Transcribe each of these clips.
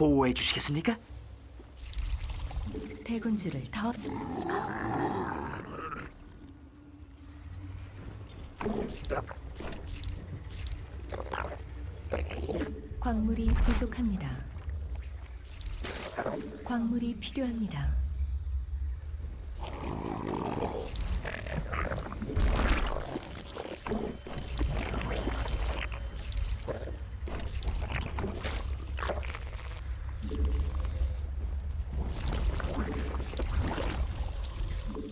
보호해 주시겠습니까? 대군주를 더 광물이 부족합니다. 광물이 필요합니다.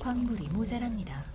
광물이 모자랍니다.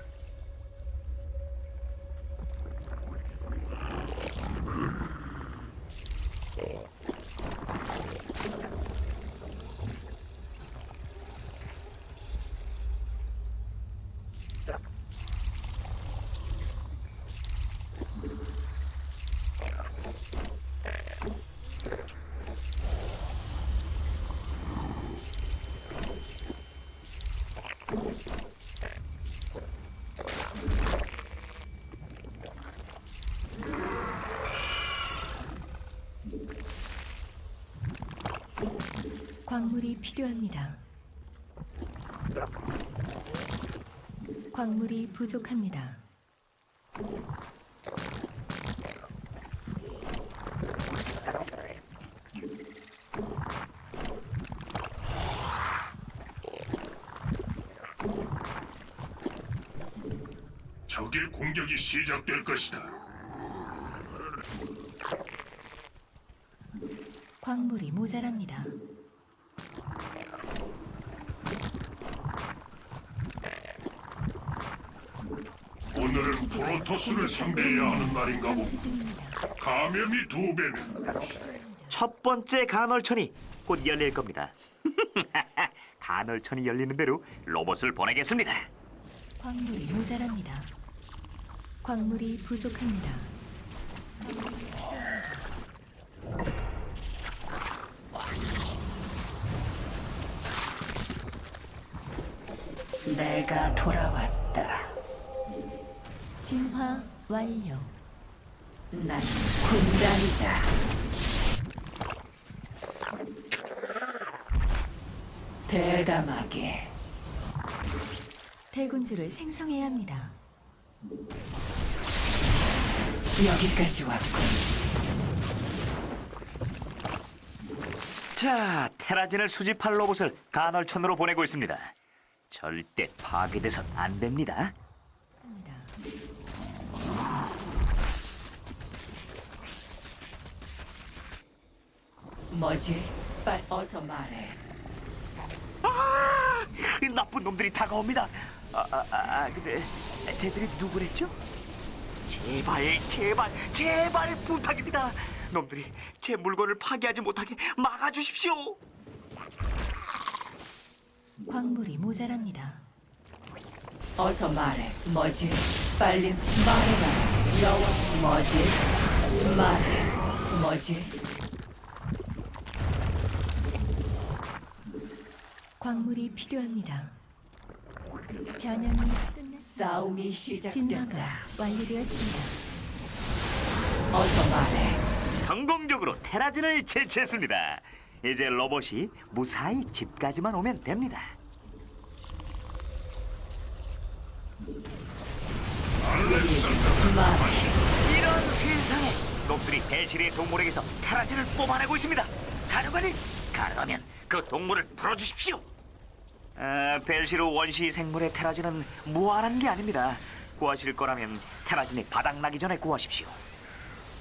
광물이 필요합니다. 광물이 부족합니다. 적의 공격이 시작될 것이다. 광물이 모자랍니다. 오늘은 프로토스를 상대해야 하는 날인가 보. 감염이 두 배면 첫 번째 간헐천이 곧 열릴 겁니다. 간헐천이 열리는 대로 로봇을 보내겠습니다. 광물이 모자랍니다. 광물이 부족합니다. 군단이다. 대담하게 대군주를 생성해야 합니다. 여기까지 왔군. 자, 테라진을 수집할 로봇을 간헐천으로 보내고 있습니다. 절대 파괴돼선 안 됩니다. 합니다. 뭐지? 빨 어서 말해. 아, 이 나쁜 놈들이 다가옵니다. 아, 아, 아, 아, 근데 쟤들이 누구랬죠? 제발, 제발, 제발 부탁입니다. 놈들이 제 물건을 파괴하지 못하게 막아주십시오. 광물이 모자랍니다. 어서 말해. 뭐지? 빨리 말해라. 여왕 뭐지? 말해. 뭐지? 광물이 필요합니다. 변형이 끝났습니다. 싸움이 진화가 시작된다. 완료되었습니다. 어서 말해. 성공적으로 테라진을 제치했습니다. 이제 로봇이 무사히 집까지만 오면 됩니다. 말해. 이런 세상에 놈들이 배실의 동물에게서 테라진을 뽑아내고 있습니다. 사령관님, 가능하면 그 동물을 풀어주십시오. 아, 벨시르 원시 생물의 테라진은 무한한 게 아닙니다. 구하실 거라면 테라진이 바닥나기 전에 구하십시오.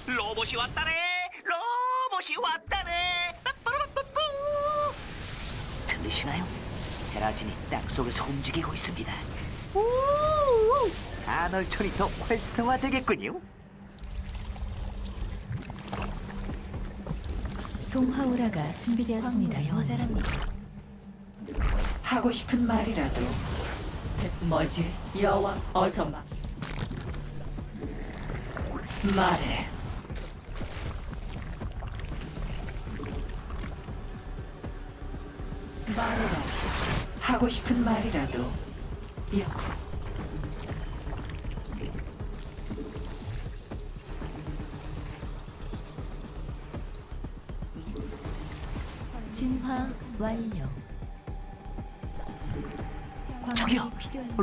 로봇이 왔다네! 로봇이 왔다네! 빠빠라빠빠뿌! 들리시나요? 테라진이 땅 속에서 움직이고 있습니다. 우! 간헐천이 더 활성화되겠군요. 동화오라가 준비되었습니다. 모자랍니다. 하고 싶은 말이라도 대- 뭐지? 여왕 어서 마 말해. 말해라. 하고 싶은 말이라도 여 진화 완료.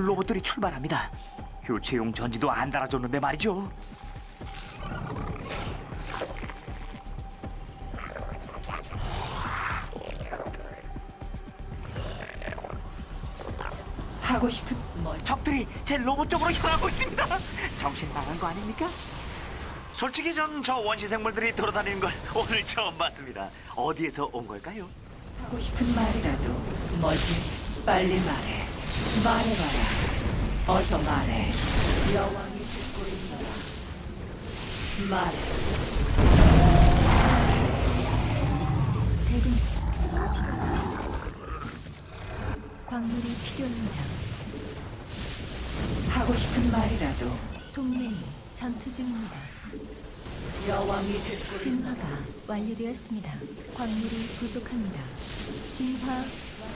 로봇들이 출발합니다. 교체용 전지도 안 달아줬는데 말이죠. 하고 싶은 뭐 적들이 제 로봇 쪽으로 향하고 있습니다. 정신 나간 거 아닙니까? 솔직히 전 저 원시 생물들이 돌아다니는 걸 오늘 처음 봤습니다. 어디에서 온 걸까요? 하고 싶은 말이라도 뭐지? 빨리 말해. 말해봐라. 어서 말해. 여왕이 듣고 있노라. 말해. 대군 광물이 필요합니다. 하고 싶은 말이라도 동맹이 전투 중입니다. 여왕이 듣고 있노라. 진화가 완료되었습니다. 광물이 부족합니다. 진화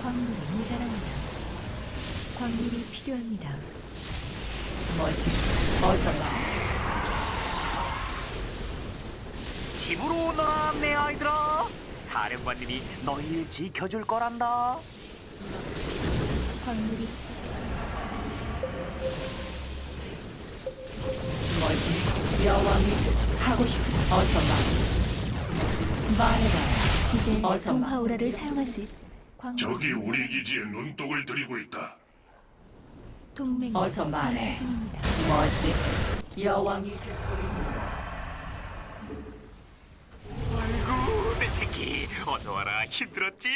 광물이 모자랍니다. 광물이 필요합니다. 뭐지? 어서 말해. 집으로 오너라 내 아이들아. 사령관님이 너희를 지켜줄 거란다. 광물이 뭐지? 여왕이 듣- 하고 싶은 어서 말해. 말해봐라. 이제 어서 말- 동화 오라를 사용할 수 있. 광물이 적이. 우리 기지에 눈독을 들이고 있다. 동맹이 어서 말해. 전투 중입니다. 뭐지? 여왕이 듣고. 아이고 내 새끼 어서 와라 힘들었지?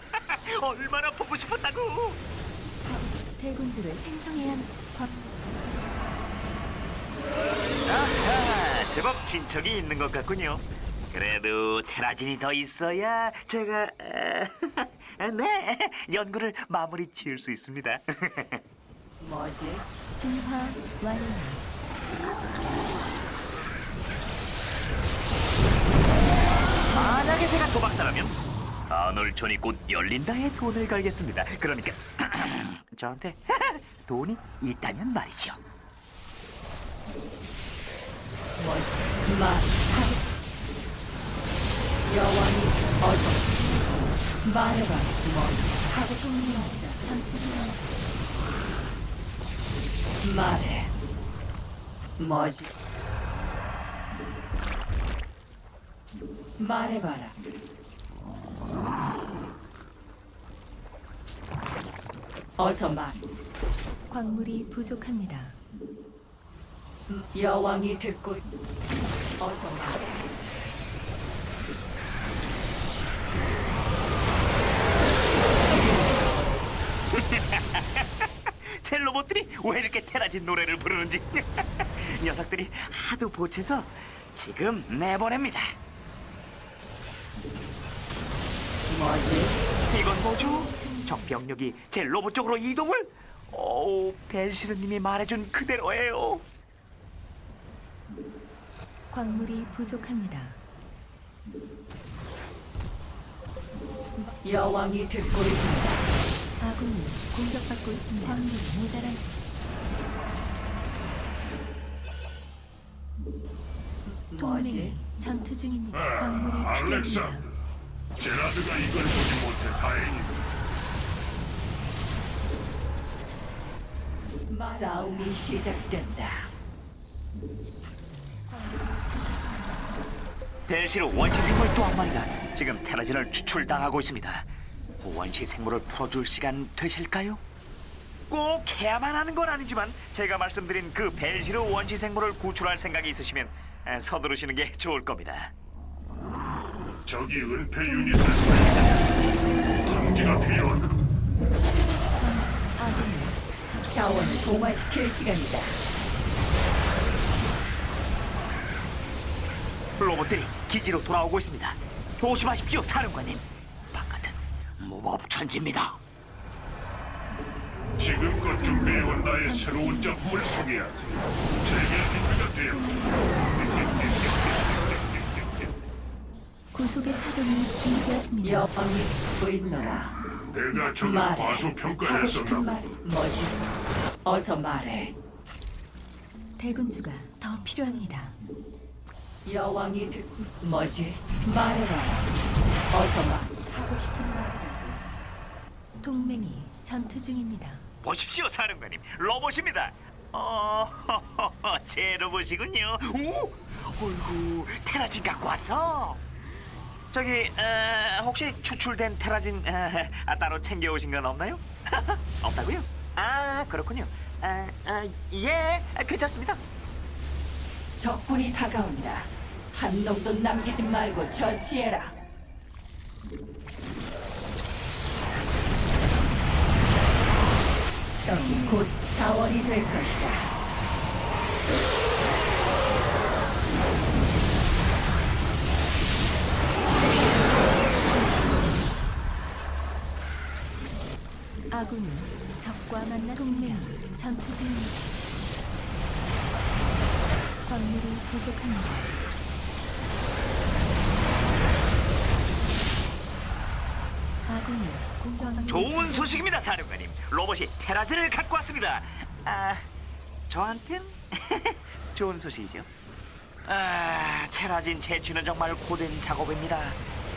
얼마나 보고 싶었다고? 대군주를 생성해야 합니다. 광- 아하 제법 진척이 있는 것 같군요. 그래도 테라진이 더 있어야 제가 아, 네 연구를 마무리 지을 수 있습니다. 뭐지? 진화 완료. 만약에 제가 도박사라면 아놀촌이 곧 열린다에 돈을 걸겠습니다. 그러니까 저한테 돈이 있다면 말이죠. 뭐지? 여왕이 어서 말해봐. 뭐 하고 싶은 말이다. 전투 중입니다. 말해. 뭐지? 말해봐라. 어서 말. 광물이 부족합니다. 여왕이 듣고 있- 어서 말해. 제 로봇들이 왜 이렇게 테라진 노래를 부르는지 녀석들이 하도 보채서 지금 내보냅니다. 뭐지? 이건 뭐죠? 적 병력이 제 로봇 쪽으로 이동을? 오, 벨시르님이 말해준 그대로예요. 광물이 부족합니다. 여왕이 듣고 있다. 아군이 공격받고 있습니다. 광물이 모자란? 동맹이 전투 중입니다. 광물이 아, 필요합니다. 알렉산더. 제라드가 이걸 보지 못해 다행이다. 싸움이 시작된다. 벨시르 원시 생물 또 한 마리가 지금 테라진을 추출당하고 있습니다. 원시 생물을 풀어줄 시간 되실까요? 꼭 해야만 하는 건 아니지만 제가 말씀드린 그 벨시르 원시 생물을 구출할 생각이 있으시면 에, 서두르시는 게 좋을 겁니다. 적이 은폐 유닛을 사용해 탐지가 필요하다. 아군이 자원을 동화시킬 시간이다. 로봇들이 기지로 돌아오고 있습니다. 조심하십시오, 사령관님. 바깥은 무법천지입니다. 지금껏 준비해온 나의 새로운 작품을 소개하지. 제게 준비가 되었다. 구속의 파동이 준비되었습니다. 여왕이 있노라. 내가 말해. 하고 과소평가했었나 싶은 말이 뭐지? 어서 말해. 대군주가 더 필요합니다. 여왕이 듣 뭐지? 말해라. 어서 말. 하고 싶은 말이라도. 동맹이 전투 중입니다. 보십시오, 사령관님. 로봇입니다. 어, 제 로봇이군요. 오, 어이구, 테라진 갖고 왔어. 저기 어, 혹시 추출된 테라진 어, 아, 따로 챙겨오신 건 없나요? 없다고요? 아 그렇군요. 아, 아, 예, 아, 괜찮습니다. 적군이 다가온다. 한 놈도 남기지 말고 처치해라. 적이 곧 자원이 될 것이다. 아군은 적과 만났습니다. 동맹이 전투 중입니다. 광물이 부족합니다. 좋은 소식입니다, 사령관님. 로봇이 테라진을 갖고 왔습니다. 아, 저한텐 좋은 소식이죠. 아, 테라진 채취는 정말 고된 작업입니다.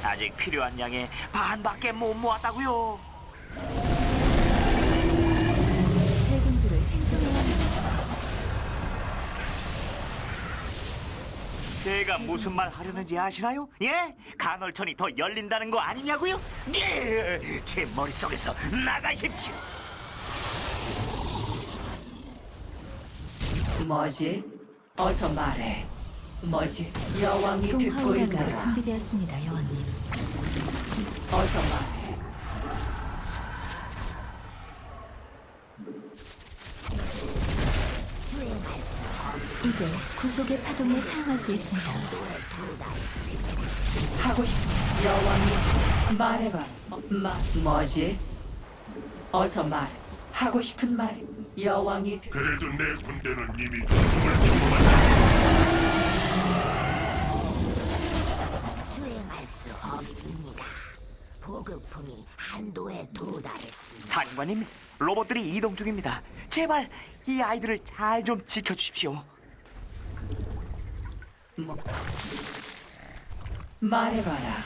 아직 필요한 양의 반밖에 못 모았다고요. 제가 무슨 말 하려는지 아시나요? 예? 간헐천이 더 열린다는 거 아니냐고요? 예! 제 머릿속에서 나가십시오. 뭐지? 어서 말해. 뭐지? 여왕이 듣고 동화오라가 있노라. 준비되었습니다, 여왕님. 어서 말해. 이제 구속의 파동을 사용할 수 있습니다. 하고 싶은 여왕이 말해봐. 어, 마 뭐지? 어서 말. 하고 싶은 말이 여왕이 듣. 그래도 내 군대는 이미 죽음을 경험한다. 수행할 수 없습니다. 보급품이 한도에 도달했습니다. 사령관님, 로봇들이 이동 중입니다. 제발 이 아이들을 잘 좀 지켜주십시오. 뭐. 말해봐라.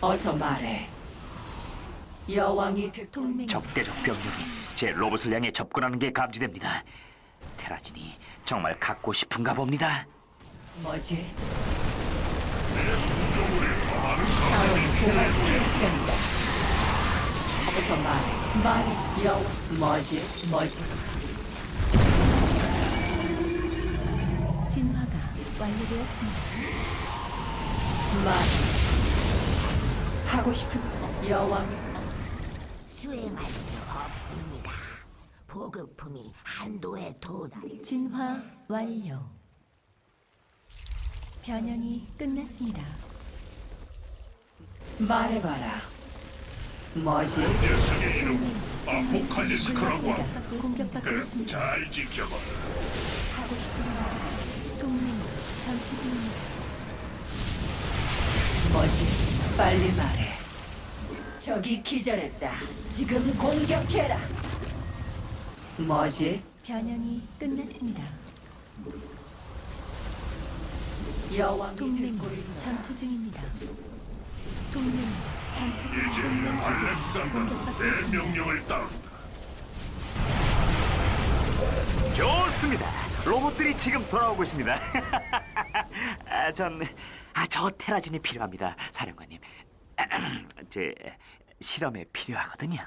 어서 말해. 여왕이 듣고 동맹이 적대적 병력이 제 로봇을 향해 접근하는 게 감지됩니다. 테라진이 정말 갖고 싶은가 봅니다. 뭐지? 자원 교화시킬 시간이다. 어서 말해. 하고 싶은 여왕이 수행할 수 없습니다. 보급품이 한도에 도달했습니다. 진화 완료. 변형이 끝났습니다. 말해봐라. 뭐지? 녀석의 이름 아포칼리스크라고 공격받고 있습니다. 잘 지켜봐라. 하고 싶은 말. 동맹이 전투 중입니다. 뭐지? 빨리 말해. 저기 기절했다. 지금 공격해라. 뭐지? 변형이 끝났습니다. 여왕이 동맹이 듣고 있노라. 전투 중입니다. 동맹이 동맹 기지가 알렉산더 내. 명령을 따른다. 좋습니다. 로봇들이 지금 돌아오고 있습니다. 아, 전, 아, 저 테라진이 필요합니다, 사령관님. 제 실험에 필요하거든요.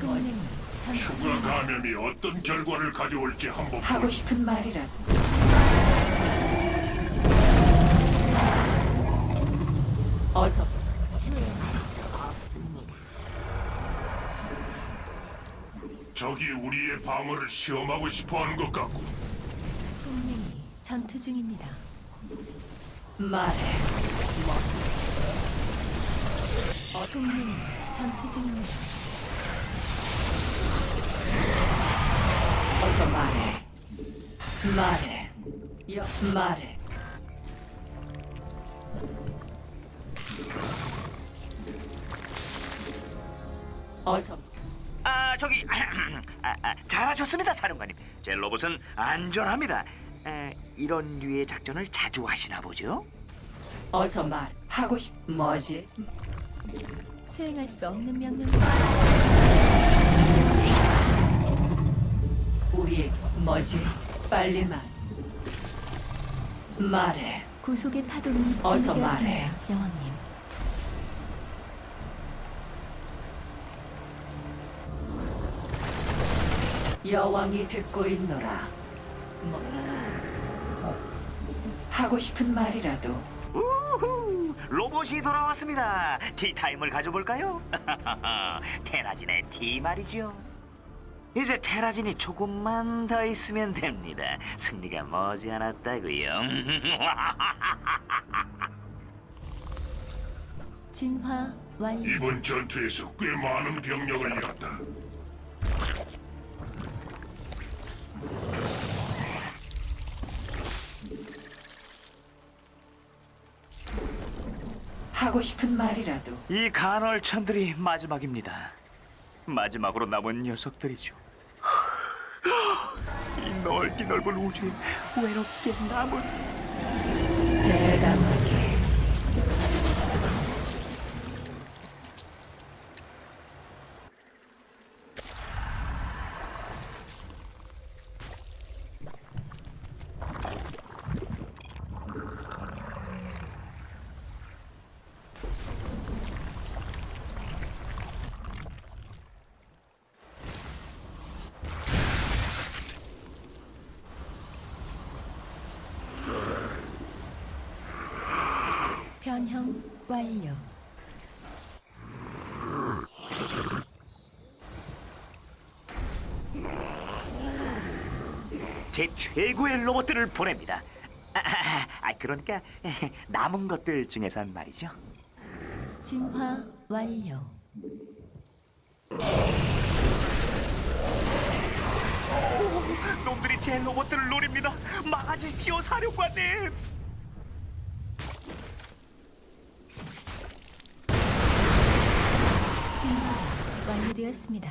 동맹이 전투 추가 중입니다. 감염이 어떤 결과를 가져올지 한번 하고 보자. 싶은 말이라. 어서 수행할 수 없습니다. 적이 우리의 방어를 시험하고 싶어하는 것 같고 동맹이 전투 중입니다. 말해. 어, 동맹이 전투 중입니다. 어서 말해. 말해. 여, 말해. 어서 아 저기 아, 아, 잘하셨습니다 사령관님 제 로봇은 안전합니다 에, 이런 류의 작전을 자주 하시나 보죠? 어서 말. 하고 싶 뭐지? 수행할 수 없는 명령. 우리의 뭐지? 빨리 말. 말해. 고속의 파동이 어서 준비되었습니다. 말해. 여왕님. 여왕이 듣고 있노라. 뭐 하고 싶은 말이라도 우후 로봇이 돌아왔습니다 티타임을 가져볼까요? 테라진의 티 말이죠 이제 테라진이 조금만 더 있으면 됩니다 승리가 머지않았다고요 진화 완료. 이번 전투에서 꽤 많은 병력을 잃었다. 하고 싶은 말이라도 이 간헐천들이 마지막입니다. 마지막으로 남은 녀석들이죠. 이 넓기 넓은 우주에 외롭게 남은 대담하게 변형 완료. 제 최고의 로봇들을 보냅니다. 아, 아, 아, 그러니까 남은 것들 중에선 말이죠. 진화 완료. 놈들이 제 로봇들을 노립니다. 막아주십시오, 사령관님. 진화가 완료되었습니다.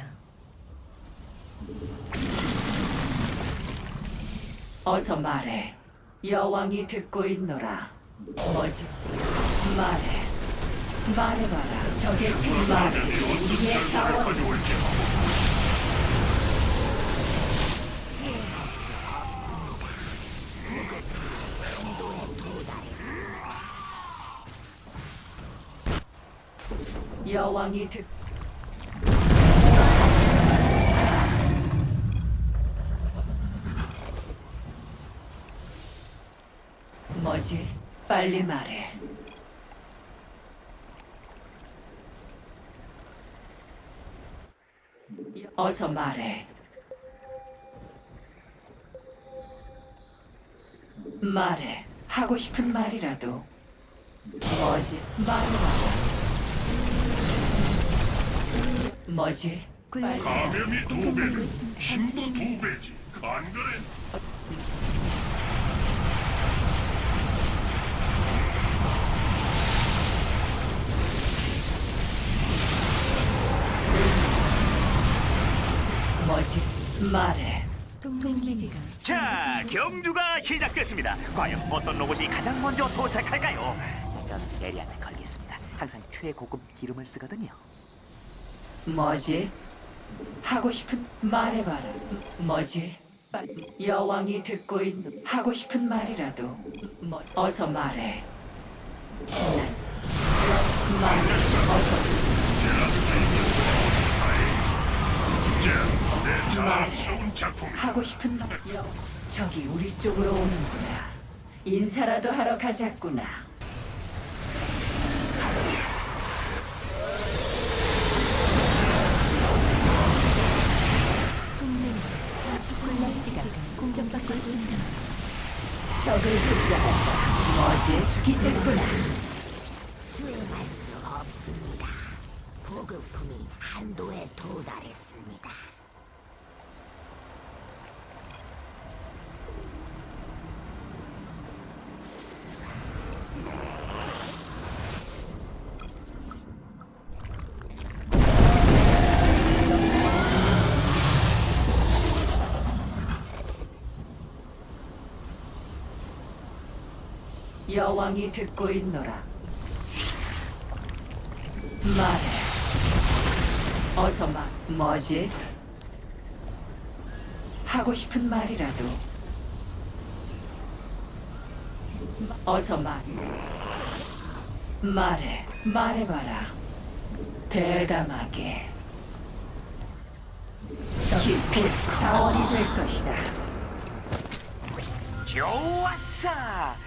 어서 말해. 여왕이 듣고 있노라. 뭐지? 말해. 말해봐라. 생 말해. 우리의 자원. 여왕이 듣. 빨리 말해. 어서 말해. 말해. 하고 싶은 말이라도. 뭐지? 말해봐. 뭐지? 빨리. 감염이 두 배는 힘도 두 배지. 안 그래? 말해. 동맹기지가 자, 경주가 시작됐습니다. 과연 어떤 로봇이 가장 먼저 도착할까요? 전 에리한테 걸겠습니다. 항상 최고급 기름을 쓰거든요. 뭐지? 하고 싶은 말해봐라. 뭐지? 빨- 여왕이 듣고 있는 하고 싶은 말이라도 뭐 어서 말해. 난 말해. 어서 자, 자랑스러운 작품. 하고 싶은 말. 여 저기 우리 쪽으로 오는구나. 인사라도 하러 가자꾸나. 동맹이 전투 중 기지가 공격받고 있습니다. 적을 붙잡았다. 뭐지? 기적구나. 수행할 수 없습니다. 보급품이 한도에 도달했습니다. 여왕이 듣고 있노라. 말해. 어서 말. 뭐지? 하고 싶은 말이라도. 어서 말. 말해. 말해봐라. 대담하게. 깊이 자원이 될 것이다. 좋았어.